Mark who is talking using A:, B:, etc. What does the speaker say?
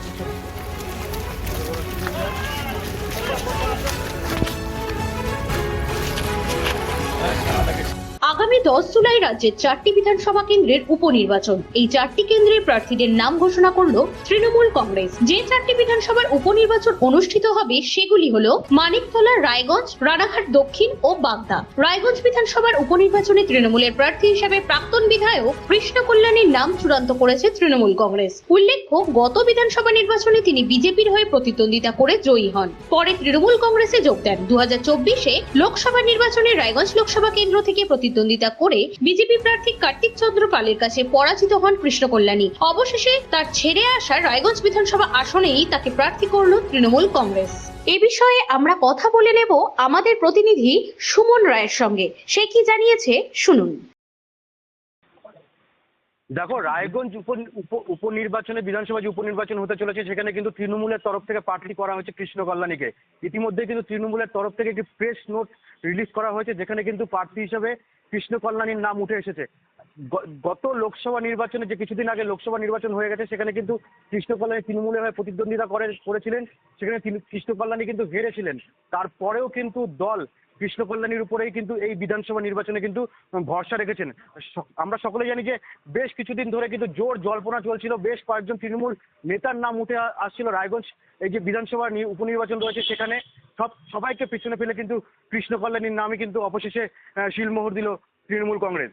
A: ちょっと。
B: আগামী দশ জুলাই রাজ্যের চারটি বিধানসভা কেন্দ্রের উপনির্বাচন। এই চারটি কেন্দ্রের প্রার্থীদের নাম ঘোষণা করল তৃণমূল কংগ্রেস। যে চারটি বিধানসভার উপনির্বাচন অনুষ্ঠিত হবে সেগুলি হলো মানিকতলা, রায়গঞ্জ, রানাঘাট দক্ষিণ ও বাগদা। রায়গঞ্জ বিধানসভার উপনির্বাচনে তৃণমূলের প্রার্থী হিসেবে প্রাক্তন বিধায়ক কৃষ্ণ কল্যাণীর নাম চূড়ান্ত করেছে তৃণমূল কংগ্রেস। উল্লেখ্য, গত বিধানসভা নির্বাচনে তিনি বিজেপির হয়ে প্রতিদ্বন্দ্বিতা করে জয়ী হন। পরে তৃণমূল কংগ্রেসে যোগ দেন। দু লোকসভা নির্বাচনে রায়গঞ্জ লোকসভা কেন্দ্র থেকে প্রতিদ্বন্দ্বিতা করে বিজেপি প্রার্থী কার্তিক চন্দ্র পালের কাছে পরাজিত হন কৃষ্ণকল্যাণী। অবশেষে তার ছেড়ে আসা রায়গঞ্জ বিধানসভা আসনেই তাকে প্রার্থী করল তৃণমূল কংগ্রেস। এ বিষয়ে আমরা কথা বলে নেব আমাদের প্রতিনিধি সুমন রায়ের সঙ্গে। সে কি জানিয়েছে? শুনুন।
C: দেখো, রায়গঞ্জ উপ উপ- উপনির্বাচনে, বিধানসভা যে উপনির্বাচন হতে চলেছে, সেখানে কিন্তু তৃণমূলের তরফ থেকে পার্টি করা হয়েছে কৃষ্ণ কল্যাণীকে। ইতিমধ্যে কিন্তু তৃণমূলের তরফ থেকে একটি প্রেস নোট রিলিজ করা হয়েছে, যেখানে কিন্তু প্রার্থী হিসেবে কৃষ্ণ কল্যাণীর নাম উঠে এসেছে। গত লোকসভা নির্বাচনে যে কিছুদিন আগে লোকসভা নির্বাচন হয়ে গেছে, সেখানে কিন্তু কৃষ্ণ কল্যাণী তৃণমূলের হয়ে প্রতিদ্বন্দ্বিতা করে করেছিলেন। সেখানে কৃষ্ণ কল্যাণী কিন্তু হেরেছিলেন। তারপরেও কিন্তু দল কৃষ্ণ কল্যাণীর উপরেই কিন্তু এই বিধানসভা নির্বাচনে কিন্তু ভরসা রেখেছেন। আমরা সকলে জানি যে বেশ কিছুদিন ধরে কিন্তু জোর জল্পনা চলছিল। বেশ কয়েকজন তৃণমূল নেতার নাম উঠে আসছিল রায়গঞ্জ। এই যে বিধানসভা উপনির্বাচন রয়েছে সেখানে সব সবাইকে পিছনে ফেলে কিন্তু কৃষ্ণ কল্যাণীর নামই কিন্তু অবশেষে শিলমোহর দিল তৃণমূল কংগ্রেস।